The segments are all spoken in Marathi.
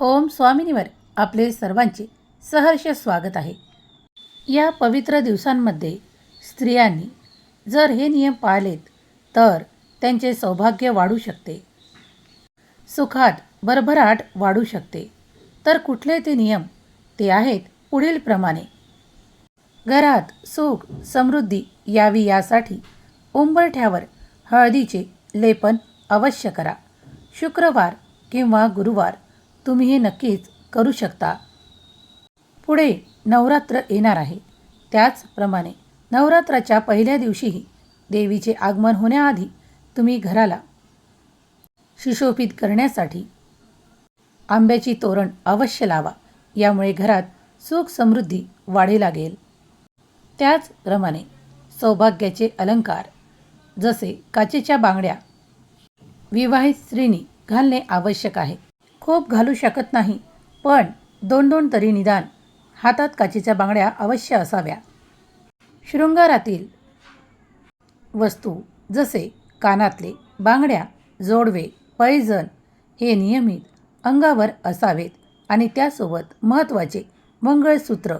ओम स्वामिनीवर आपले सर्वांचे सहर्ष स्वागत आहे. या पवित्र दिवसांमध्ये स्त्रियांनी जर हे नियम पाळलेत तर त्यांचे सौभाग्य वाढू शकते. सुखात भरभराट वाढू शकते. तर कुठले ते नियम ते आहेत पुढीलप्रमाणे घरात सुख समृद्धी यावी यासाठी उंबरठ्यावर हळदीचे लेपन अवश्य करा. शुक्रवार किंवा गुरुवार तुम्ही हे नक्कीच करू शकता. पुढे नवरात्र येणार आहे. त्याचप्रमाणे नवरात्राच्या पहिल्या दिवशीही देवीचे आगमन होण्याआधी तुम्ही घराला सुशोभित करण्यासाठी आंब्याची तोरण अवश्य लावा. यामुळे घरात सुख समृद्धी वाढी लागेल. त्याचप्रमाणे सौभाग्याचे अलंकार जसे काचेच्या बांगड्या विवाहित स्त्रीनी घालणे आवश्यक आहे. खूप घालू शकत नाही. पण दोन दोन तरी निदान हातात काचेच्या बांगड्या अवश्य असाव्या. शृंगारातील वस्तू जसे कानातले बांगड्या जोडवे पैजण हे नियमित अंगावर असावेत आणि त्यासोबत महत्त्वाचे मंगळसूत्र.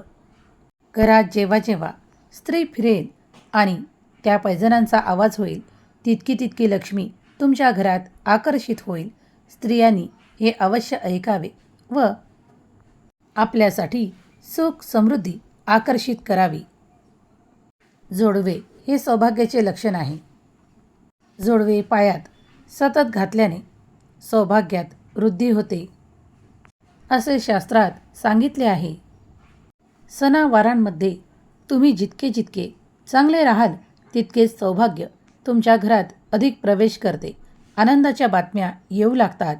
घरात जेव्हा जेव्हा स्त्री फिरेल आणि त्या पैजणांचा आवाज होईल तितकी तितकी लक्ष्मी तुमच्या घरात आकर्षित होईल. स्त्रियांनी हे अवश्य ऐकावे व आपल्यासाठी सुख समृद्धी आकर्षित करावी. जोडवे हे सौभाग्याचे लक्षण आहे. जोडवे पायात सतत घातल्याने सौभाग्यात वृद्धी होते. असे शास्त्रात सांगितले आहे. सणावारांमध्ये तुम्ही जितके जितके चांगले राहाल तितकेच सौभाग्य तुमच्या घरात अधिक प्रवेश करते. आनंदाच्या बातम्या येऊ लागतात.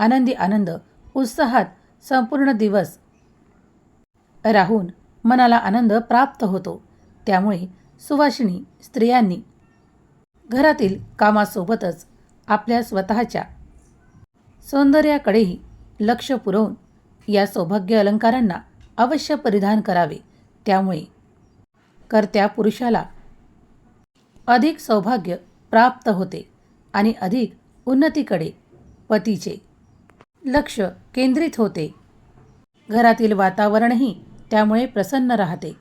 आनंदी आनंद उत्साहात संपूर्ण दिवस. राहून मनाला आनंद प्राप्त होतो. त्यामुळे सुवासिनी स्त्रियांनी घरातील कामासोबतच आपल्या स्वतःच्या सौंदर्याकडेही लक्ष पुरवून या सौभाग्य अलंकारांना अवश्य परिधान करावे. त्यामुळे कर्त्या पुरुषाला अधिक सौभाग्य प्राप्त होते आणि अधिक उन्नतीकडे पतीचे लक्ष केंद्रित होते. घरातील वातावरणही त्यामुळे प्रसन्न राहते.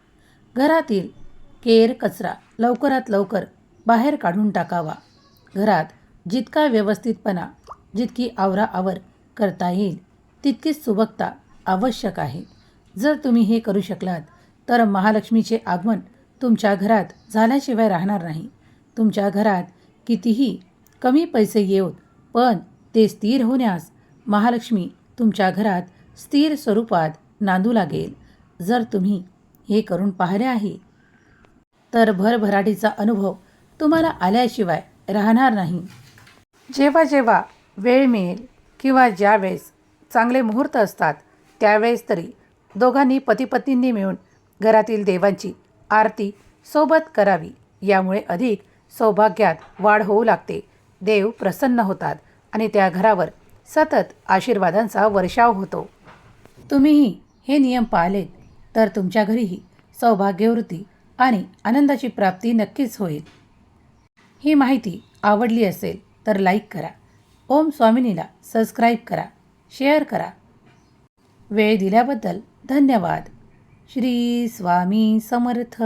घरातील केर कचरा लवकरात लवकर बाहेर काढून टाकावा. घरात जितका व्यवस्थितपणा जितकी आवराआवर करता येईल तितकीच सुबकता आवश्यक आहे. जर तुम्ही हे करू शकलात तर महालक्ष्मीचे आगमन तुमच्या घरात झाल्याशिवाय राहणार नाही. तुमच्या घरात कितीही कमी पैसे येऊत पण ते स्थिर होण्यास महालक्ष्मी तुमच्या घरात स्थिर स्वरूपात नांदू लागेल. जर तुम्ही हे करून पाहिले आहे तर भरभराटीचा अनुभव तुम्हाला आल्याशिवाय राहणार नाही. जेव्हा जेव्हा वेळ मिळेल किंवा ज्यावेळेस चांगले मुहूर्त असतात त्यावेळेस तरी दोघांनी पतीपत्नींनी मिळून घरातील देवांची आरती सोबत करावी. यामुळे अधिक सौभाग्यात वाढ होऊ लागते. देव प्रसन्न होतात आणि त्या घरावर सतत आशीर्वादांचा वर्षाव होतो. तुम्हीही हे नियम पाळलेत तर तुमच्या घरीही सौभाग्यवृत्ती आणि आनंदाची प्राप्ती नक्कीच होईल. ही माहिती आवडली असेल तर लाईक करा. ओम स्वामिनीला सबस्क्राईब करा शेअर करा. वेळ दिल्याबद्दल धन्यवाद. श्री स्वामी समर्थ.